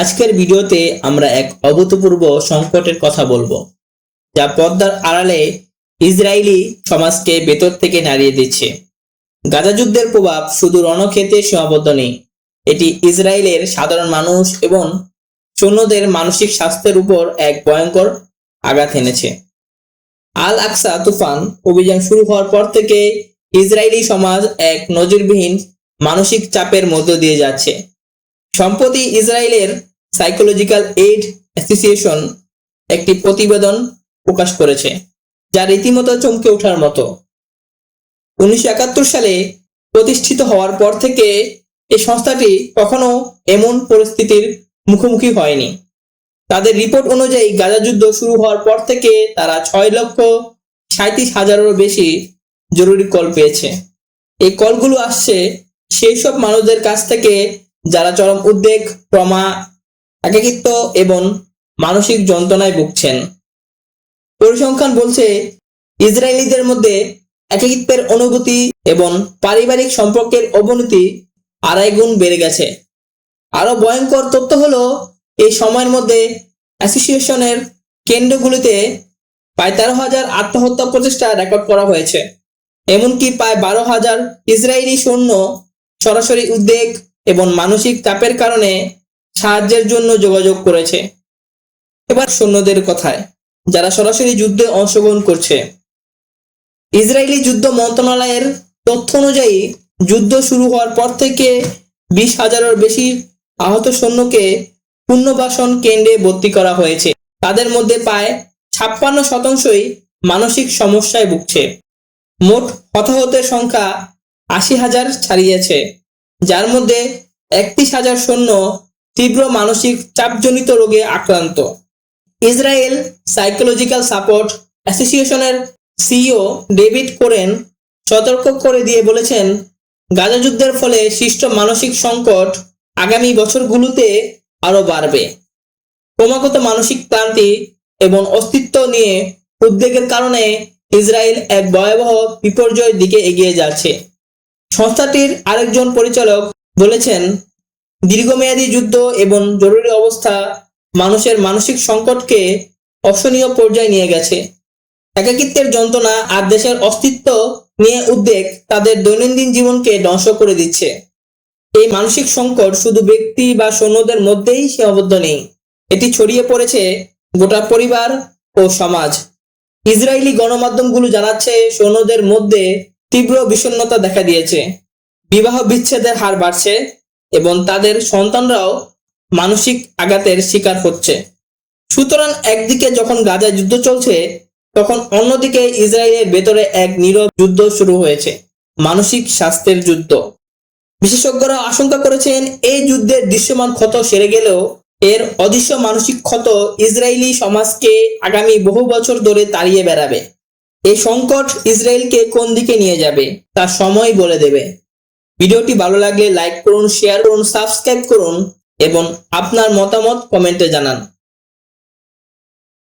আজকের ভিডিওতে আমরা এক অভূতপূর্ব সংকটের কথা বলব, যা পদ্মার আড়ালে ইসরায়েলি সমাজকে ভেতর থেকে নাড়িয়ে দিচ্ছে। গাজা যুদ্ধের প্রভাব শুধু রণক্ষেত্রে সীমাবদ্ধ নেই, এটি ইসরায়েলের সাধারণ মানুষ এবং সৈন্যদের মানসিক স্বাস্থ্যের উপর এক ভয়ঙ্কর আঘাত এনেছে। আল আকসা তুফান অভিযান শুরু হওয়ার পর থেকে ইসরায়েলি সমাজ এক নজিরবিহীন মানসিক চাপের মধ্য দিয়ে যাচ্ছে। সম্প্রতি ইসরায়েলের সাইকোলজিক্যাল এইড অ্যাসোসিয়েশন একটি প্রতিবেদন প্রকাশ করেছে, যা রীতিমতো চমকে ওঠার মতো। উনিশশো একাত্তর সালে প্রতিষ্ঠিত হওয়ার পর থেকে এই সংস্থাটি কখনো এমন পরিস্থিতির মুখোমুখি হয়নি। তাদের রিপোর্ট অনুযায়ী গাজা যুদ্ধ শুরু হওয়ার পর থেকে তারা ছয় লক্ষ সাঁত্রিশ হাজারেরও বেশি জরুরি কল পেয়েছে। এই কলগুলো আসছে সেই সব মানুষদের কাছ থেকে যারা চরম উদ্বেগ ট্রমা একাকিত্ব এবং মানসিক যন্ত্রণায় ভুগছেন। পরিসংখ্যান বলছে, ইসরায়েলিদের মধ্যে একাকিত্বের অনুভূতি এবং পারিবারিক সম্পর্কের অবনতি আড়াই গুণ বেড়ে গেছে। আরও ভয়ঙ্কর তথ্য হলো, এই সময়ের মধ্যে অ্যাসোসিয়েশনের কেন্দ্রগুলিতে প্রায় তেরো হাজার আত্মহত্যা প্রচেষ্টা রেকর্ড করা হয়েছে। এমনকি প্রায় বারো হাজার ইসরায়েলি সৈন্য সরাসরি উদ্বেগ এবং মানসিক চাপের কারণে সাহায্যের জন্য যোগাযোগ করেছে। এবার সৈন্যদের কথায়, যারা সরাসরি যুদ্ধে অংশগ্রহণ করছে। ইসরায়েলি যুদ্ধ মন্ত্রণালয়ের তথ্য অনুযায়ী, যুদ্ধ শুরু হওয়ার পর থেকে বিশ হাজারের বেশি আহত সৈন্যকে পুনর্বাসন কেন্দ্রে ভর্তি করা হয়েছে। তাদের মধ্যে প্রায় ছাপ্পান্ন শতাংশই মানসিক সমস্যায় ভুগছে। মোট হতাহতের সংখ্যা আশি হাজার ছাড়িয়েছে। যার মধ্যে একত্রিশ হাজার সৈন্য তীব্র মানসিক চাপজনিত রোগে আক্রান্ত। ইসরায়েল সাইকোলজিক্যাল সাপোর্ট অ্যাসোসিয়েশনের সিইও ডেভিড কোরেন সতর্ক করে দিয়ে বলেছেন, গাজা যুদ্ধের ফলে সৃষ্ট মানসিক সংকট আগামী বছরগুলোতে আরও বাড়বে। ক্রমাগত মানসিক ক্লান্তি এবং অস্তিত্ব নিয়ে উদ্বেগের কারণে ইসরায়েল এক ভয়াবহ বিপর্যয়ের দিকে এগিয়ে যাচ্ছে। সংস্থাটির আরেকজন পরিচালক বলেছেন দীর্ঘমেয়াদী যুদ্ধ এবং জরুরি অবস্থা মানুষের মানসিক সংকটকে অসহনীয় পর্যায়ে নিয়ে গেছে। একাকিত্বের যন্ত্রণা আর দেশের অস্তিত্ব নিয়ে উদ্বেগ তাদের দৈনন্দিন জীবনকে ধ্বংস করে দিচ্ছে। এই মানসিক সংকট শুধু ব্যক্তি বা সৈন্যদের মধ্যেই সীমাবদ্ধ নেই, এটি ছড়িয়ে পড়েছে গোটা পরিবার ও সমাজ। ইসরায়েলি গণমাধ্যমগুলো জানাচ্ছে সৈন্যদের মধ্যে তীব্র বিষণ্ণতা দেখা দিয়েছে। বিবাহ বিচ্ছেদের হার বাড়ছে এবং তাদের সন্তানরাও মানসিক আঘাতের শিকার হচ্ছে। সুতরাং একদিকে যখন গাজায় যুদ্ধ চলছে, তখন অন্যদিকে ইসরায়েলের ভেতরে এক নীরব যুদ্ধ শুরু হয়েছে, মানসিক স্বাস্থ্যের যুদ্ধ। বিশেষজ্ঞরা আশঙ্কা করেছেন, এই যুদ্ধের দৃশ্যমান ক্ষত সেরে গেলেও এর অদৃশ্য মানসিক ক্ষত ইসরায়েলি সমাজকে আগামী বহু বছর ধরে তাড়িয়ে বেড়াবে। এই সংকট ইসরায়েলকে কোন দিকে নিয়ে যাবে, তা সময় বলে দেবে। ভিডিওটি ভালো লাগলে লাইক করুন শেয়ার করুন সাবস্ক্রাইব করুন এবং আপনার মতামত কমেন্টে জানান।